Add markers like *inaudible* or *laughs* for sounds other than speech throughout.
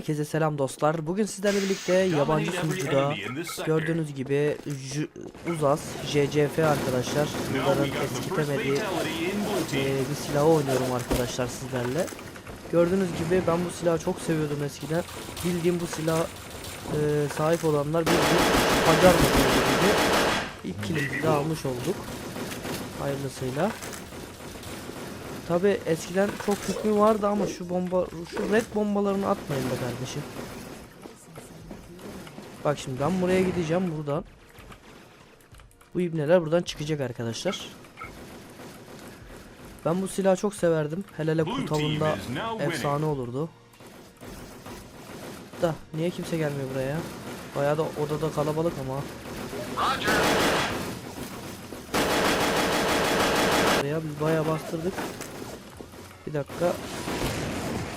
Herkese selam dostlar. Bugün sizlerle birlikte yabancı sunucuda gördüğünüz gibi J- Uzas JCF arkadaşlar. Bunların eskitemediği eee, bir silahı oynuyorum arkadaşlar sizlerle. Gördüğünüz gibi ben bu silahı çok seviyordum eskiden. Bildiğim bu silah eee, sahip olanlar bildiğin Hacer gibi. İlk kilimizi de almış olduk. Hayırlısıyla. Tabi eskiden çok hükmü vardı ama şu bomba şu red bombalarını atmayın be kardeşim. Bak şimdi ben buraya gideceğim buradan. Bu ibneler buradan çıkacak arkadaşlar. Ben bu silahı çok severdim. Hele hele kurt avında efsane olurdu. Da niye kimse gelmiyor buraya? Bayağı da odada kalabalık ama. Buraya biz bayağı bastırdık. Bir dakika.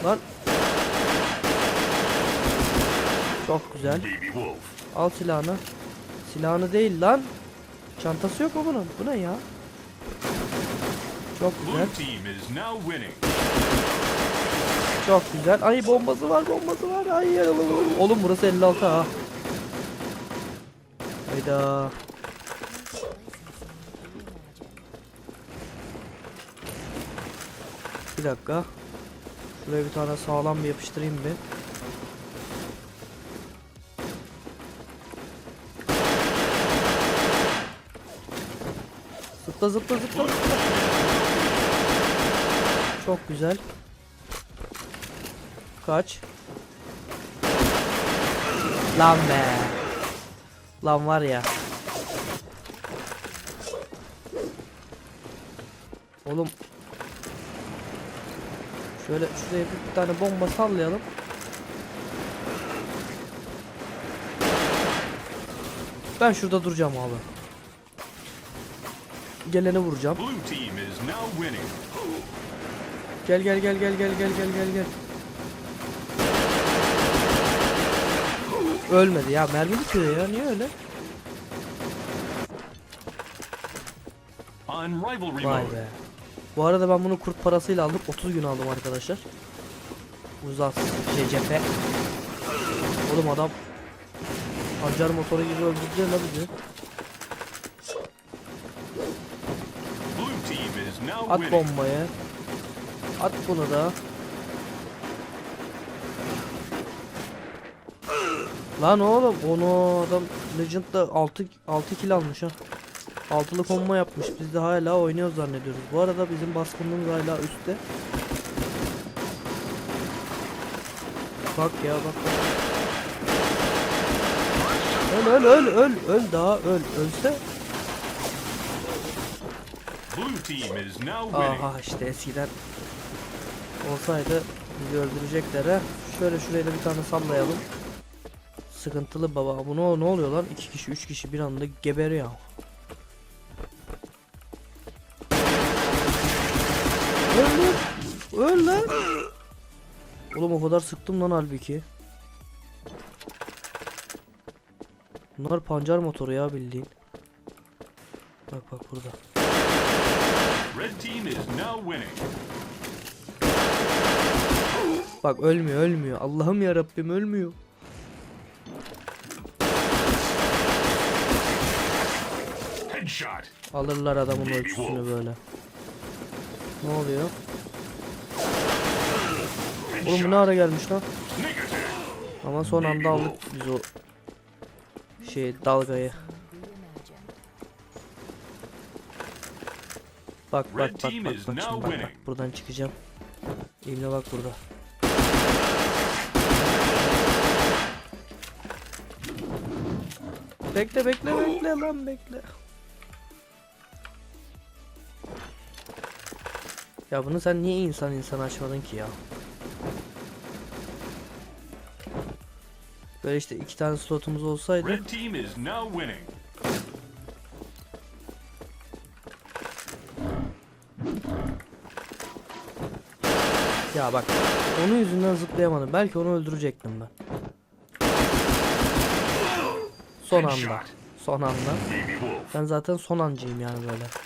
Lan. Çok güzel. Al silahını. Silahını değil lan. Çantası yok mu bunun? Bu ne ya? Çok güzel. Çok güzel. Ay bombası var, bombası var. Ay ay. Oğlum burası 56 ha. Hayda. Bir dakika. Şuraya bir tane sağlam bir yapıştırayım bir. Zıpla zıpla zıpla. Çok güzel. Kaç. Lan be. Lan var ya. Oğlum Şöyle şuraya bir, tane bomba sallayalım. Ben şurada duracağım abi. Geleni vuracağım. Gel gel gel gel gel gel gel gel gel. Ölmedi ya mermi bitiyor ya niye öyle? Vay be. Bu arada ben bunu kurt parasıyla aldım. 30 gün aldım arkadaşlar. Uzas şey cephe. Oğlum adam Pancar motoru gibi öldürdü la bizi. At bombayı. At bunu da. Lan oğlum onu adam Legend'da 6 6 kill almış ha. Altılı komma yapmış. Biz de hala oynuyoruz zannediyoruz. Bu arada bizim baskınlığımız hala üstte. Bak ya bak. Öl öl öl öl öl daha öl ölse. Aha işte eskiden olsaydı bizi öldürecekler ha. Şöyle şuraya da bir tane sallayalım. Sıkıntılı baba. Bu ne, ne oluyor lan? İki kişi, üç kişi bir anda geberiyor. Oğlum o kadar sıktım lan halbuki. Bunlar pancar motoru ya bildiğin. Bak bak burada. Bak ölmüyor ölmüyor. Allah'ım ya Rabbim ölmüyor. Alırlar adamın ölçüsünü böyle. Ne oluyor? Oğlum bu ne ara gelmiş lan? Ama son anda aldık biz o şey dalgayı. Bak bak bak bak bak şimdi bak, bak buradan çıkacağım. İbne bak burada. Bekle bekle bekle lan bekle. Ya bunu sen niye insan insan açmadın ki ya? Böyle işte iki tane slotumuz olsaydı ya bak onun yüzünden zıplayamadım. Belki onu öldürecektim ben. Son anda. Son anda. Ben zaten son ancıyım yani böyle.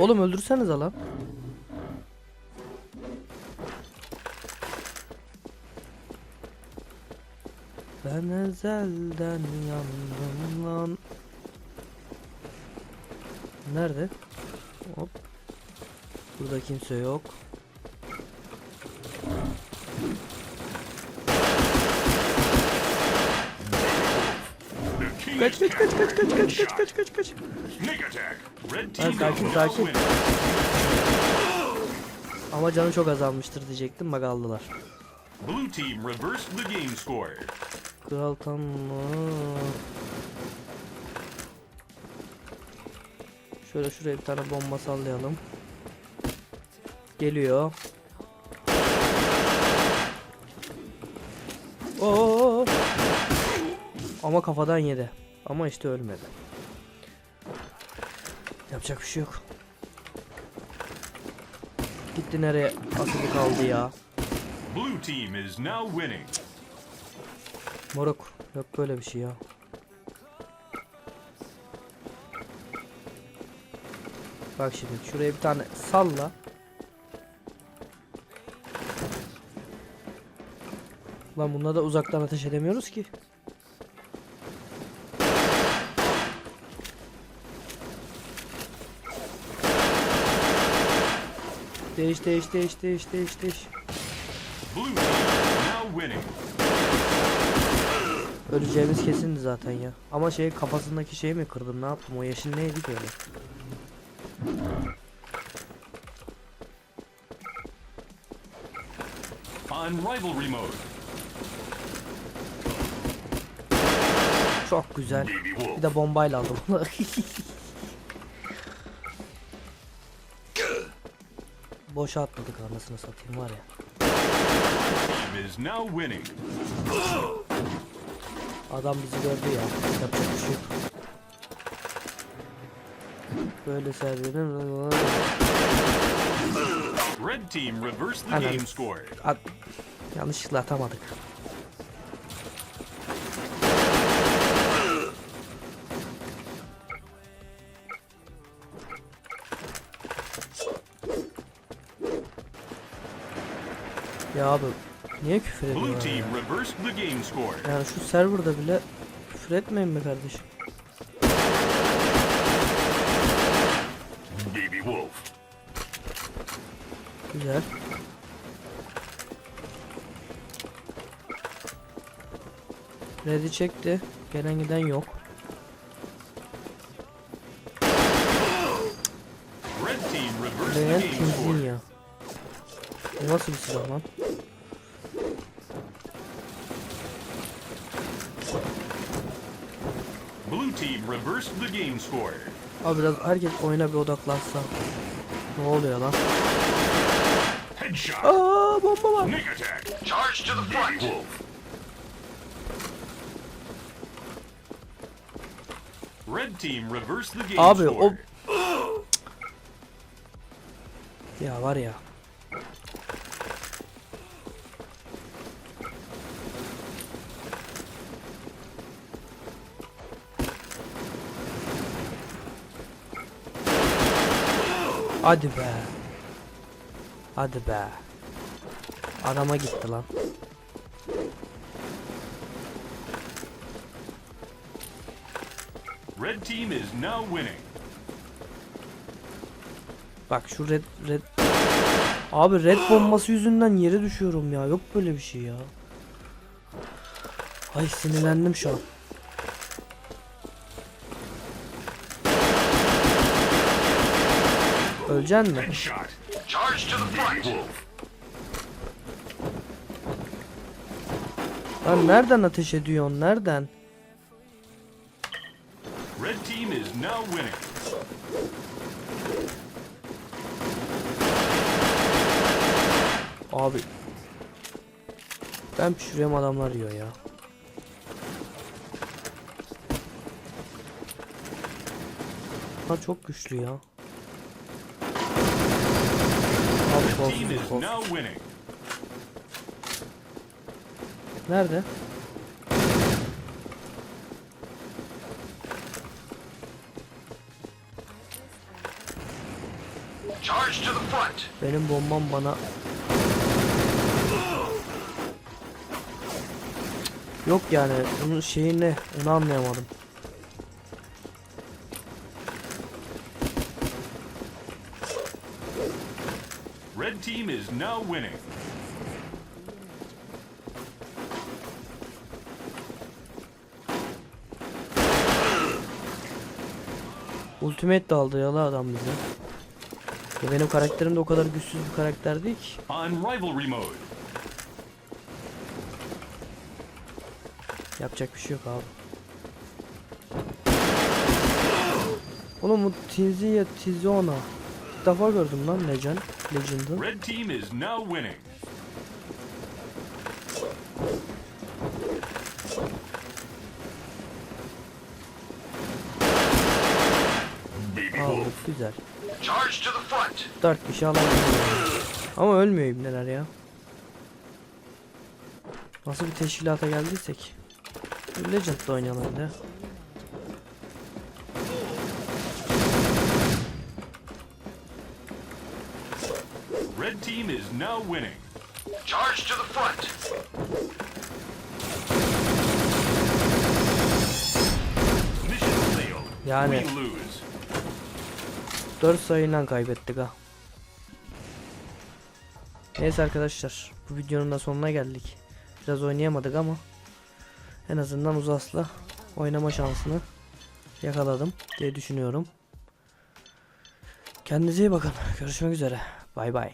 Oğlum öldürseniz lan. Ben ezelden yandım lan. Nerede? Hop. Burada kimse yok. Kaç kaç kaç kaç kaç kaç kaç kaç kaç team sakin, sakin. Ama canı çok azalmıştır diyecektim bak aldılar. Blue team reversed the game score. Kral tam Şöyle şuraya bir tane bomba sallayalım. Geliyor. Oo. Ama kafadan yedi. Ama işte ölmedi. Yapacak bir şey yok. Gitti nereye asılı kaldı ya. Blue team is now winning. Moruk yok böyle bir şey ya. Bak şimdi şuraya bir tane salla. Lan bununla da uzaktan ateş edemiyoruz ki. Değiş değiş değiş değiş değiş değiş. Öleceğimiz kesindi zaten ya. Ama şey kafasındaki şeyi mi kırdım ne yaptım o yeşil neydi ki öyle. On rivalry mode. Çok güzel. Bir de bombayla aldım *laughs* Boşa atladık anasını satayım var ya. Adam bizi gördü ya. Yapacak bir şey. Böyle serverin Red team reversed the game score. Yanlışlıkla atamadık. Ya abi niye küfür ediyorlar ya? Yani şu serverda bile küfür etmeyin be kardeşim. Baby Wolf. Güzel. Red'i çekti. Gelen giden yok. Red team. Tinzinya. Bu nasıl bir silah lan? Blue team reversed the game score. Abi biraz herkes oyuna bir odaklansa. Ne oluyor lan? Headshot. Aa bomba var. Sneak attack. Charge to the front. Wolf. Red team reversed the game Abi, score. o- *gasps* Ya var ya. Hadi be. Hadi be. Adama gitti lan. Red team is now winning. Bak şu red red Abi red bombası *gasps* yüzünden yere düşüyorum ya. Yok böyle bir şey ya. Ay sinirlendim şu an. Öleceksin mi? Lan nereden ateş ediyorsun? Nereden? Red team is now winning. Abi. Ben pişiriyorum adamlar yiyor ya. Bunlar çok güçlü ya. Kolsuz. now winning. Nerede? Benim bombam bana Yok yani bunun şeyi ne onu anlayamadım. Now winning. Ultimate de aldı yalı adam bize. Ya benim karakterim de o kadar güçsüz bir karakter değil ki. Yapacak bir şey yok abi. Oğlum bu Tinziya Tizona. İlk defa gördüm lan Legend. Legend'ı. Red team is now winning. Güzel. To the front. 4 kişi alalım. Ama ölmüyor ibneler ya. Nasıl bir teşkilata geldiysek. Legend'da oynayalım bir Red team is now winning. Charge to the front. Mission failed. Yani We lose. 4 sayıyla kaybettik ha. Neyse arkadaşlar bu videonun da sonuna geldik. Biraz oynayamadık ama en azından Uzas'la oynama şansını yakaladım diye düşünüyorum. Kendinize iyi bakın. Görüşmek üzere. Bay bay.